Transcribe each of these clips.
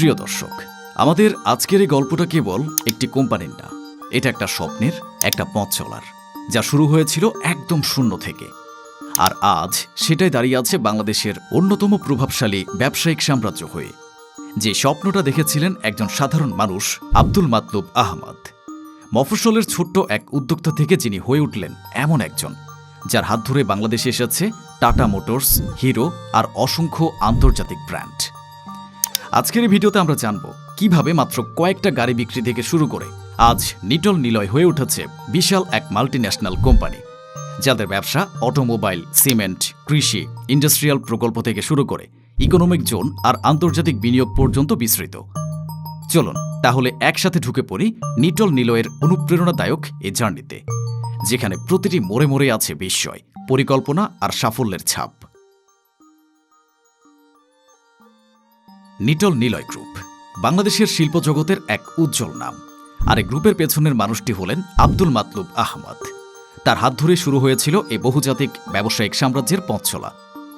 প্রিয় দর্শক, আমাদের আজকের এই গল্পটা কেবল একটি কোম্পানির না, এটা একটা স্বপ্নের একটা পথ চলার, যা শুরু হয়েছিল একদম শূন্য থেকে। আর আজ সেটাই দাঁড়িয়ে আছে বাংলাদেশের অন্যতম প্রভাবশালী ব্যবসায়িক সাম্রাজ্য হয়ে, যে স্বপ্নটা দেখেছিলেন একজন সাধারণ মানুষ, আব্দুল মাতলুব আহমদ। মফস্বলের ছোট্ট এক উদ্যোক্তা থেকে যিনি হয়ে উঠলেন এমন একজন, যার হাত ধরে বাংলাদেশে এসেছে টাটা মোটরস, হিরো আর অসংখ্য আন্তর্জাতিক ব্র্যান্ড। আজকের এই ভিডিওতে আমরা জানব কীভাবে মাত্র কয়েকটা গাড়ি বিক্রি থেকে শুরু করে আজ নিটল নিলয় হয়ে উঠেছে বিশাল এক মাল্টিন্যাশনাল কোম্পানি যাদের ব্যবসা অটোমোবাইল সিমেন্ট কৃষি ইন্ডাস্ট্রিয়াল প্রকল্প থেকে শুরু করে ইকোনমিক জোন আর আন্তর্জাতিক বিনিয়োগ পর্যন্ত বিস্তৃত। চলুন, তাহলে একসাথে ঢুকে পড়ি নিটল নিলয়ের অনুপ্রেরণাদায়ক এই জার্নিতে, যেখানে প্রতিটি মোড়ে মোড়ে আছে বিস্ময়, পরিকল্পনা আর সাফল্যের ছাপ। নিটল নিলয় গ্রুপ, বাংলাদেশের শিল্প জগতের এক উজ্জ্বল নাম। আর এই গ্রুপের পেছনের মানুষটি হলেন আব্দুল মাতলুব আহমদ। তার হাত ধরে শুরু হয়েছিল এই বহুজাতিক ব্যবসায়িক সাম্রাজ্যের পথ চলা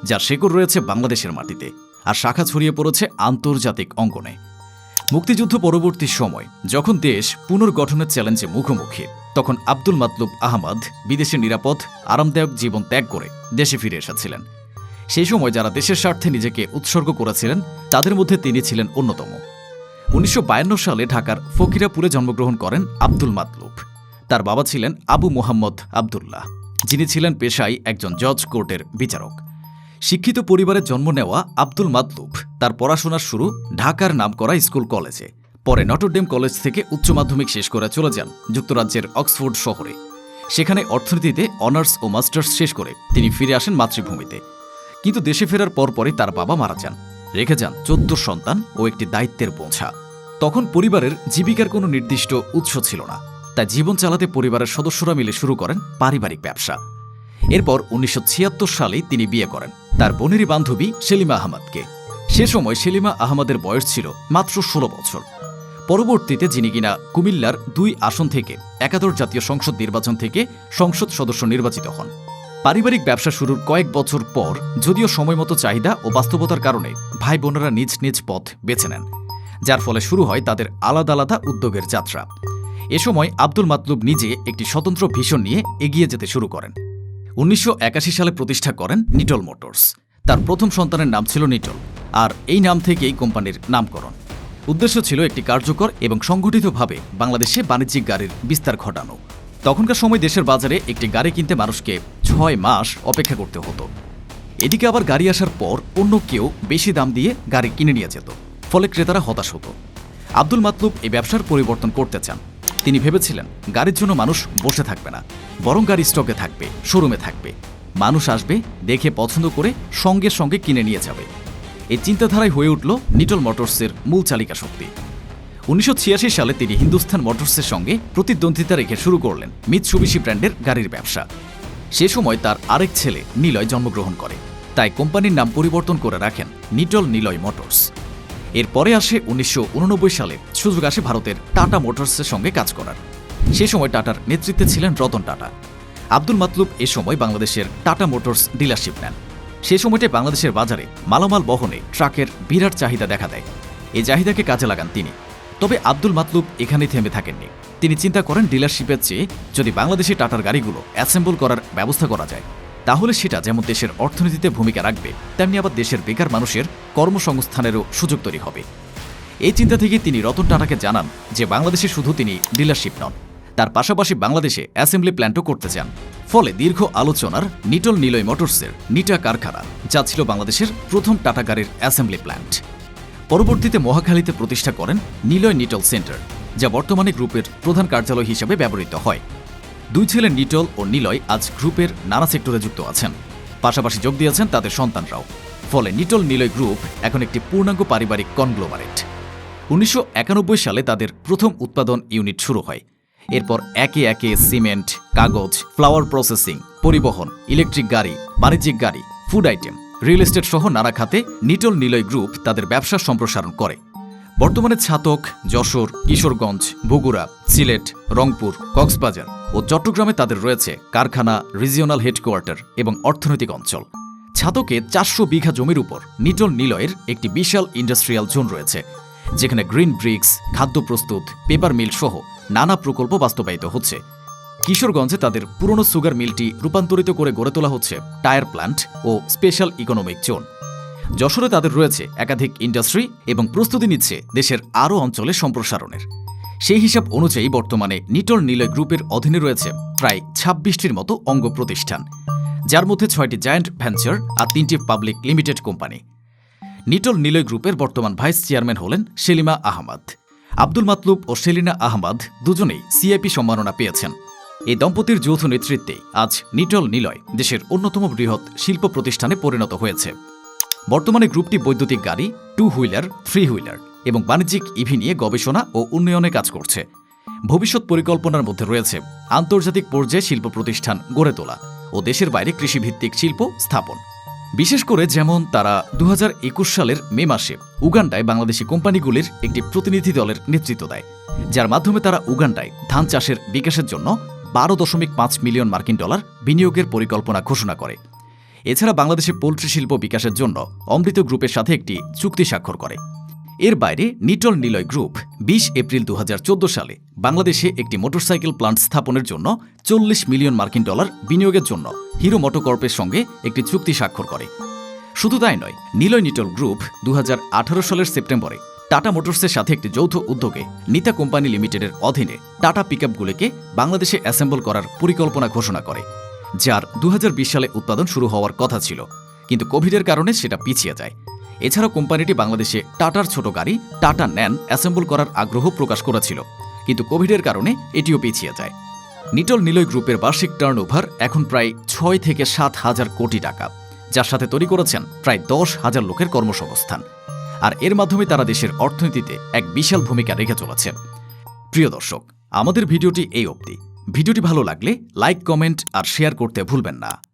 যার শেকড় রয়েছে বাংলাদেশের মাটিতে আর শাখা ছড়িয়ে পড়েছে আন্তর্জাতিক অঙ্গনে। মুক্তিযুদ্ধ পরবর্তী সময়, যখন দেশ পুনর্গঠনের চ্যালেঞ্জে মুখোমুখি, তখন আব্দুল মাতলুব আহমদ বিদেশে নিরাপদ, আরামদায়ক জীবন ত্যাগ করে দেশে ফিরে এসেছিলেন। সেই সময় যারা দেশের স্বার্থে নিজেকে উৎসর্গ করেছিলেন, তাদের মধ্যে তিনি ছিলেন অন্যতম। উনিশশো বায়ান্ন সালে ঢাকার ফকিরাপুরে জন্মগ্রহণ করেন আব্দুল মাতলুব। তার বাবা ছিলেন আবু মোহাম্মদ আবদুল্লাহ, যিনি ছিলেন পেশায় একজন জজ কোর্টের বিচারক। শিক্ষিত পরিবারে জন্ম নেওয়া আব্দুল মাতলুব তার পড়াশোনার শুরু ঢাকার নামকরা স্কুল কলেজে। পরে নটরডেম কলেজ থেকে উচ্চ মাধ্যমিক শেষ করে চলে যান যুক্তরাজ্যের অক্সফোর্ড শহরে। সেখানে অর্থনীতিতে অনার্স ও মাস্টার্স শেষ করে তিনি ফিরে আসেন মাতৃভূমিতে। কিন্তু দেশে ফেরার পরপরই তার বাবা মারা যান। রেখে যান চোদ্দ সন্তান ও একটি দায়িত্বের বোঝা। তখন পরিবারের জীবিকার কোনো নির্দিষ্ট উৎস ছিল না। তাই জীবন চালাতে পরিবারের সদস্যরা মিলে শুরু করেন পারিবারিক ব্যবসা। এরপর উনিশশো সালেই তিনি বিয়ে করেন তার বোনেরই বান্ধবী সেলিমা আহমদকে। সে সময় সেলিমা আহমদের বয়স ছিল মাত্র ষোলো বছর। পরবর্তীতে যিনি কিনা কুমিল্লার দুই আসন থেকে একাদশ জাতীয় সংসদ নির্বাচন থেকে সংসদ সদস্য নির্বাচিত হন। পারিবারিক ব্যবসা শুরুর কয়েক বছর পর, যদিও সময়মতো চাহিদা ও বাস্তবতার কারণে ভাই বোনেরা নিজ নিজ পথ বেছে নেন, যার ফলে শুরু হয় তাদের আলাদা আলাদা উদ্যোগের যাত্রা। এ সময় আব্দুল মাতলুব নিজে একটি স্বতন্ত্র ভিশন নিয়ে এগিয়ে যেতে শুরু করেন। উনিশশো একাশি সালে প্রতিষ্ঠা করেন নিটল মোটরস। তার প্রথম সন্তানের নাম ছিল নিটল, আর এই নাম থেকেই কোম্পানির নামকরণ। উদ্দেশ্য ছিল একটি কার্যকর এবং সংগঠিতভাবে বাংলাদেশে বাণিজ্যিক গাড়ির বিস্তার ঘটানো। তখনকার সময় দেশের বাজারে একটি গাড়ি কিনতে মানুষকে ছয় মাস অপেক্ষা করতে হতো। এদিকে আবার গাড়ি আসার পর অন্য কেউ বেশি দাম দিয়ে গাড়ি কিনে নিয়ে যেত, ফলে ক্রেতারা হতাশ হতো। আব্দুল মাতলুব এই ব্যবসার পরিবর্তন করতে চান। তিনি ভেবেছিলেন, গাড়ির জন্য মানুষ বসে থাকবে না, বরং গাড়ি স্টকে থাকবে, শোরুমে থাকবে। মানুষ আসবে, দেখে পছন্দ করে সঙ্গে সঙ্গে কিনে নিয়ে যাবে। এই চিন্তাধারায় হয়ে উঠল নিটল মোটরসের মূল চালিকা শক্তি উনিশশো ছিয়াশি সালে তিনি হিন্দুস্তান মোটরসের সঙ্গে প্রতিদ্বন্দ্বিতা রেখে শুরু করলেন মিৎসুবিশি ব্র্যান্ডের গাড়ির ব্যবসা। সে সময় তার আরেক ছেলে নিলয় জন্মগ্রহণ করে। তাই কোম্পানির নাম পরিবর্তন করে রাখেন নিটল নিলয় মোটরস। এরপরে আসে উনিশশো ঊননব্বই সালে সুযোগ আসে ভারতের টাটা মোটরসের সঙ্গে কাজ করার। সে সময় টাটার নেতৃত্বে ছিলেন রতন টাটা। আব্দুল মাতলুব এ সময় বাংলাদেশের টাটা মোটরস ডিলারশিপ নেন। সে সময়টায় বাংলাদেশের বাজারে মালামাল বহনে ট্রাকের বিরাট চাহিদা দেখা দেয়। এই চাহিদাকে কাজে লাগান তিনি। তবে আব্দুল মাতলুব এখানেই থেমে থাকেননি। তিনি চিন্তা করেন ডিলারশিপের চেয়ে যদি বাংলাদেশে টাটার গাড়িগুলো অ্যাসেম্বল করার ব্যবস্থা করা যায়, তাহলে সেটা যেমন দেশের অর্থনীতিতে ভূমিকা রাখবে, তেমনি আবার দেশের বেকার মানুষের কর্মসংস্থানেরও সুযোগ তৈরি হবে। এই চিন্তা থেকে তিনি রতন টাটাকে জানান যে বাংলাদেশে শুধু তিনি ডিলারশিপ নন, তার পাশাপাশি বাংলাদেশে অ্যাসেম্বলি প্ল্যান্টও করতে চান। ফলে দীর্ঘ আলোচনার নিটল নিলয় মোটরসের নিটা কারখানা, যা ছিল বাংলাদেশের প্রথম টাটা গাড়ির অ্যাসেম্বলি প্ল্যান্ট। পরবর্তীতে মহাখালীতে প্রতিষ্ঠা করেন নিলয় নিটল সেন্টার, যা বর্তমানে গ্রুপের প্রধান কার্যালয় হিসেবে ব্যবহৃত হয়। দুই ছেলে নিটল ও নিলয় আজ গ্রুপের নানা সেক্টরে যুক্ত আছেন। পাশাপাশি যোগ দিয়েছেন তাদের সন্তানরাও। ফলে নিটল নিলয় গ্রুপ এখন একটি পূর্ণাঙ্গ পারিবারিক কনগ্লোমারেট উনিশশো একানব্বই সালে তাদের প্রথম উৎপাদন ইউনিট শুরু হয়। এরপর একে একে সিমেন্ট, কাগজ, ফ্লাওয়ার প্রসেসিং, পরিবহন, ইলেকট্রিক গাড়ি, বাণিজ্যিক গাড়ি, ফুড আইটেম রিয়েল এস্টেট সহ নানা খাতে নিটল নিলয় গ্রুপ তাদের ব্যবসা সম্প্রসারণ করে। বর্তমানে ছাতক, যশোর, কিশোরগঞ্জ, বগুড়া, সিলেট, রংপুর, কক্সবাজার ও চট্টগ্রামে তাদের রয়েছে কারখানা রিজিওনাল হেডকোয়ার্টার এবং অর্থনৈতিক অঞ্চল। ছাতকে চারশো বিঘা জমির উপর নিটল নিলয়ের একটি বিশাল ইন্ডাস্ট্রিয়াল জোন রয়েছে, যেখানে গ্রিন ব্রিক্স খাদ্য প্রস্তুত পেপার মিল সহ নানা প্রকল্প বাস্তবায়িত হচ্ছে। কিশোরগঞ্জে তাদের পুরনো সুগার মিলটি রূপান্তরিত করে গড়ে তোলা হচ্ছে টায়ার প্ল্যান্ট ও স্পেশাল ইকোনমিক জোন। যশোরে তাদের রয়েছে একাধিক ইন্ডাস্ট্রি এবং প্রস্তুতি নিচ্ছে দেশের আরও অঞ্চলে সম্প্রসারণের। সেই হিসাব অনুযায়ী বর্তমানে নিটল নিলয় গ্রুপের অধীনে রয়েছে প্রায় ছাব্বিশটির মতো অঙ্গ প্রতিষ্ঠান, যার মধ্যে ছয়টি জায়ান্ট ভেঞ্চার আর তিনটি public limited company. Nitol Niloy গ্রুপের বর্তমান ভাইস চেয়ারম্যান হলেন সেলিমা আহমদ। আব্দুল মাতলুব ও সেলিনা আহমদ দুজনেই সিআইপি সম্মাননা পেয়েছেন। এই দম্পতির যৌথ নেতৃত্বে আজ নিটল নিলয় দেশের অন্যতম বৃহৎ শিল্প প্রতিষ্ঠানে পরিণত হয়েছে। বর্তমানে গ্রুপটি বৈদ্যুতিক গাড়ি, টু হুইলার, থ্রি হুইলার এবং বাণিজ্যিক ইভি নিয়ে গবেষণা ও উন্নয়নে কাজ করছে। ভবিষ্যৎ পরিকল্পনার মধ্যে রয়েছে আন্তর্জাতিক পর্যায়ে শিল্প প্রতিষ্ঠান গড়ে তোলা ও দেশের বাইরে কৃষিভিত্তিক শিল্প স্থাপন। বিশেষ করে যেমন তারা দু হাজার একুশ সালের মে মাসে উগান্ডায় বাংলাদেশি কোম্পানিগুলির একটি প্রতিনিধি দলের নেতৃত্ব দেয়, যার মাধ্যমে তারা উগান্ডায় ধান চাষের বিকাশের জন্য বারো দশমিক পাঁচ মিলিয়ন মার্কিন ডলার বিনিয়োগের পরিকল্পনা ঘোষণা করে। এছাড়া বাংলাদেশে পোলট্রি শিল্প বিকাশের জন্য অমৃত গ্রুপের সাথে একটি চুক্তি স্বাক্ষর করে। এর বাইরে নিটল নিলয় গ্রুপ বিশ এপ্রিল দু হাজার চোদ্দ সালে বাংলাদেশে একটি মোটরসাইকেল প্লান্ট স্থাপনের জন্য চল্লিশ মিলিয়ন মার্কিন ডলার বিনিয়োগের জন্য হিরো মোটোকর্পের সঙ্গে একটি চুক্তি স্বাক্ষর করে। শুধু তাই নয়, নিলয় নিটল গ্রুপ দু হাজার আঠারো সালের সেপ্টেম্বরে টাটা মোটরসের সাথে একটি যৌথ উদ্যোগে নিতা কোম্পানি লিমিটেডের অধীনে টাটা পিকআপগুলিকে বাংলাদেশে অ্যাসেম্বল করার পরিকল্পনা ঘোষণা করে, যার দু হাজার বিশ সালে উৎপাদন শুরু হওয়ার কথা ছিল। কিন্তু কোভিডের কারণে সেটা পিছিয়ে যায়। এছাড়া কোম্পানিটি বাংলাদেশে টাটার ছোট গাড়ি টাটা ন্যান অ্যাসেম্বল করার আগ্রহ প্রকাশ করেছিল। কিন্তু কোভিডের কারণে এটিও পিছিয়ে যায়। নিটল নিলয় গ্রুপের বার্ষিক টার্নওভার এখন প্রায় ছয় থেকে সাত হাজার কোটি টাকা, যার সাথে তৈরি করেছেন প্রায় দশ হাজার লোকের কর্মসংস্থান। আর এর মাধ্যমে তারা দেশের অর্থনীতিতে এক বিশাল ভূমিকা রেখে চলেছে। প্রিয় দর্শক, আমাদের ভিডিওটি এই অবধি। ভিডিওটি ভালো লাগলে লাইক, কমেন্ট আর শেয়ার করতে ভুলবেন না।